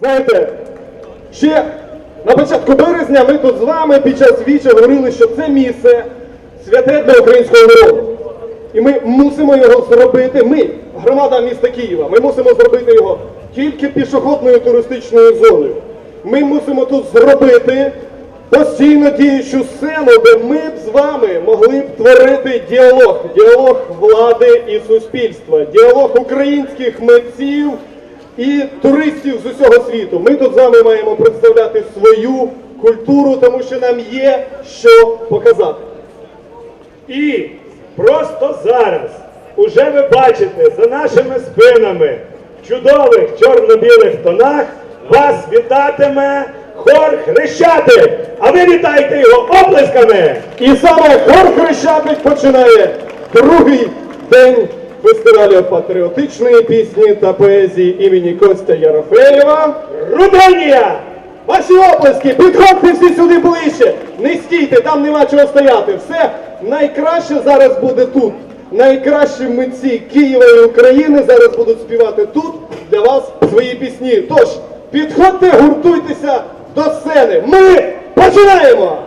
Знаєте, ще на початку березня ми тут з вами під час віча говорили, що це місце святе для українського народу. І ми мусимо його зробити. Ми, громада міста Києва, ми мусимо зробити його тільки пішохідною туристичною зоною. Ми мусимо тут зробити постійно діючу сцену, де ми б з вами могли б творити діалог, діалог влади і суспільства, діалог українських митців і туристів з усього світу. Ми тут з вами маємо представляти свою культуру, тому що нам є що показати. І просто зараз уже ви бачите за нашими спинами в чудових чорно-білих тонах вас вітатиме хор Хрещатик. А ви вітайте його оплесками! І саме хор Хрещатик починає другий день фестивалю патріотичної пісні та поезії імені Костя Ярофеєва. Руденія! Ваші оплески, підходьте всі сюди ближче. Не стійте, там нема чого стояти. Все найкраще зараз буде тут. Найкращі митці Києва і України зараз будуть співати тут для вас свої пісні. Тож, підходьте, гуртуйтеся до сцени. Ми починаємо!